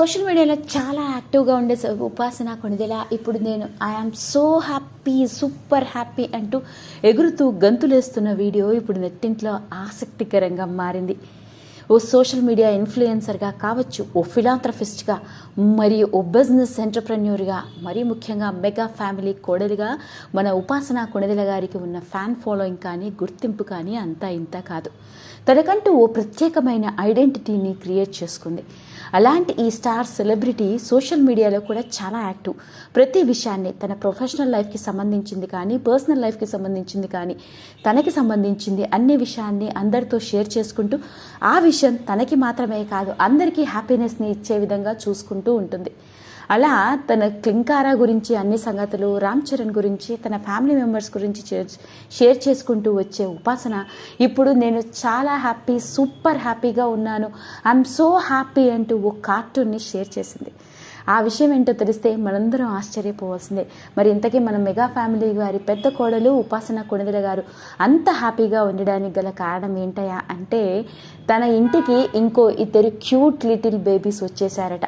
Social మీడియాలో చాలా యాక్టివ్గా ఉండే ఉపాసన కొనిదెల. ఇప్పుడు నేను I am so happy super happy అంటూ ఎగురుతూ గంతులేస్తున్న వీడియో ఇప్పుడు నెట్టింట్లో ఆసక్తికరంగా మారింది. ఓ సోషల్ మీడియా ఇన్ఫ్లుయెన్సర్గా కావచ్చు ఓ ఫిలాంథ్రఫిస్ట్గా మరియు ఓ బిజినెస్ ఎంటర్ప్రెన్యూర్గా మరీ ముఖ్యంగా మెగా ఫ్యామిలీ కోడలిగా మన ఉపాసన కొణిదెల గారికి ఉన్న ఫ్యాన్ ఫాలోయింగ్ కానీ గుర్తింపు కానీ అంతా ఇంత కాదు. తనకంటూ ఓ ప్రత్యేకమైన ఐడెంటిటీని క్రియేట్ చేసుకుంది. అలాంటి ఈ స్టార్ సెలబ్రిటీ సోషల్ మీడియాలో కూడా చాలా యాక్టివ్. ప్రతి విషయాన్ని తన ప్రొఫెషనల్ లైఫ్కి సంబంధించింది కానీ పర్సనల్ లైఫ్కి సంబంధించింది కానీ తనకి సంబంధించింది అన్ని విషయాన్ని అందరితో షేర్ చేసుకుంటూ ఆ విషయం తనకి మాత్రమే కాదు అందరికీ హ్యాపీనెస్ని ఇచ్చే విధంగా చూసుకుంటూ ఉంటుంది. అలా తన క్లింకారా గురించి అన్ని సంగతులు రామ్ చరణ్ గురించి తన ఫ్యామిలీ మెంబర్స్ గురించి షేర్ చేసుకుంటూ వచ్చే ఉపాసన ఇప్పుడు నేను చాలా హ్యాపీ సూపర్ హ్యాపీగా ఉన్నాను. ఐఎమ్ సో హ్యాపీ అంటూ ఓ కార్టూన్ని షేర్ చేసింది. ఆ విషయం ఏంటో తెలిస్తే మనందరం ఆశ్చర్యపోవాల్సిందే. మరి ఇంతకీ మన మెగా ఫ్యామిలీ గారి పెద్ద కోడలు ఉపాసన కొణిదెల గారు అంత హ్యాపీగా ఉండడానికి గల కారణం ఏంటయా అంటే తన ఇంటికి ఇంకో ఇద్దరు క్యూట్ లిటిల్ బేబీస్ వచ్చేసారట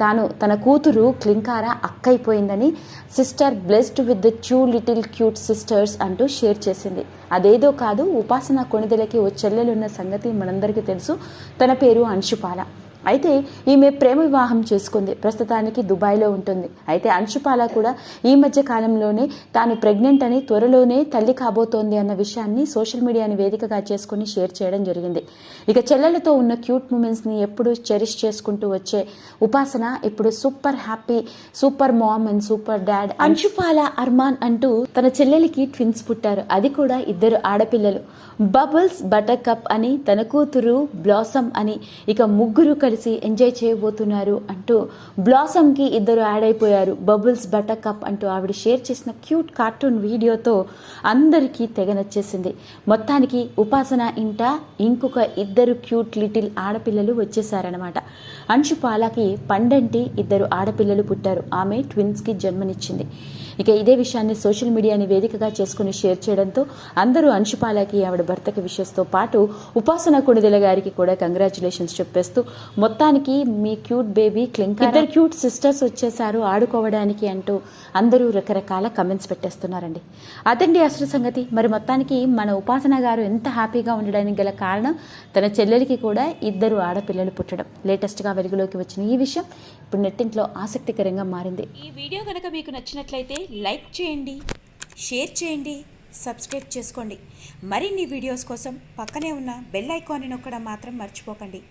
తాను తన కూతురు Klin Kaara అక్కైపోయిందని sister blessed with the two little cute sisters అంటూ షేర్ చేసింది. అదేదో కాదు ఉపాసన కొణిదెలకి ఓ చెల్లెలున్న సంగతి మనందరికీ తెలుసు. తన పేరు అంశుపాల. అయితే ఈమె ప్రేమ వివాహం చేసుకుంది. ప్రస్తుతానికి దుబాయ్లో ఉంటుంది. అయితే అంశుపాల కూడా ఈ మధ్య కాలంలోనే తాను ప్రెగ్నెంట్ అని త్వరలోనే తల్లి కాబోతోంది అన్న విషయాన్ని సోషల్ మీడియాని వేదికగా చేసుకుని షేర్ చేయడం జరిగింది. ఇక చెల్లెలతో ఉన్న క్యూట్ మూమెంట్స్ని ఎప్పుడు చెరిష్ చేసుకుంటూ వచ్చే ఉపాసన ఇప్పుడు super happy super mom and super dad Anshupala Arman అంటూ తన చెల్లెలికి ట్విన్స్ పుట్టారు. అది కూడా ఇద్దరు ఆడపిల్లలు. బబుల్స్ బటర్ కప్ అని తన కూతురు బ్లాసమ్ అని ఇక ముగ్గురు కలిసి ఎంజాయ్ చేయబోతున్నారు అంటూ బ్లాసమ్కి ఇద్దరు యాడ్ అయిపోయారు. బబుల్స్ బటర్ కప్ అంటూ ఆవిడ షేర్ చేసిన క్యూట్ కార్టూన్ వీడియోతో అందరికీ తెగ నచ్చేసింది. మొత్తానికి ఉపాసన ఇంట ఇంకొక ఇద్దరు క్యూట్ లిటిల్ ఆడపిల్లలు వచ్చేసారనమాట అంశుపాలకి పండంటి ఇద్దరు ఆడపిల్లలు పుట్టారు. ఆమె ట్విన్స్కి జన్మనిచ్చింది. ఇక ఇదే విషయాన్ని సోషల్ మీడియాని వేదికగా చేసుకుని షేర్ చేయడంతో అందరూ అంశుపాలకి ఆవిడ భర్తకి విషయంతో పాటు ఉపాసన కొణిదెల గారికి కూడా కంగ్రాచులేషన్స్ చెప్పేస్తూ మొత్తానికి మీ క్యూట్ బేబీ క్లింక్ ఇద్దరు క్యూట్ సిస్టర్స్ వచ్చేసారు ఆడుకోవడానికి అంటూ అందరూ రకరకాల కమెంట్స్ పెట్టేస్తున్నారండి. అదండి అసలు సంగతి. మరి మొత్తానికి మన ఉపాసన గారు ఎంత హ్యాపీగా ఉండడానికి గల కారణం తన చెల్లెలికి కూడా ఇద్దరు ఆడపిల్లలు పుట్టడం. లేటెస్ట్గా వెలుగులోకి వచ్చిన ఈ విషయం ఇప్పుడు నెట్టింట్లో ఆసక్తికరంగా మారింది. ఈ వీడియో కనుక మీకు నచ్చినట్లయితే లైక్ చేయండి షేర్ చేయండి సబ్స్క్రైబ్ చేసుకోండి. మరిన్ని వీడియోస్ కోసం పక్కనే ఉన్న బెల్ ఐకాన్ని నొక్కడం మాత్రం మర్చిపోకండి.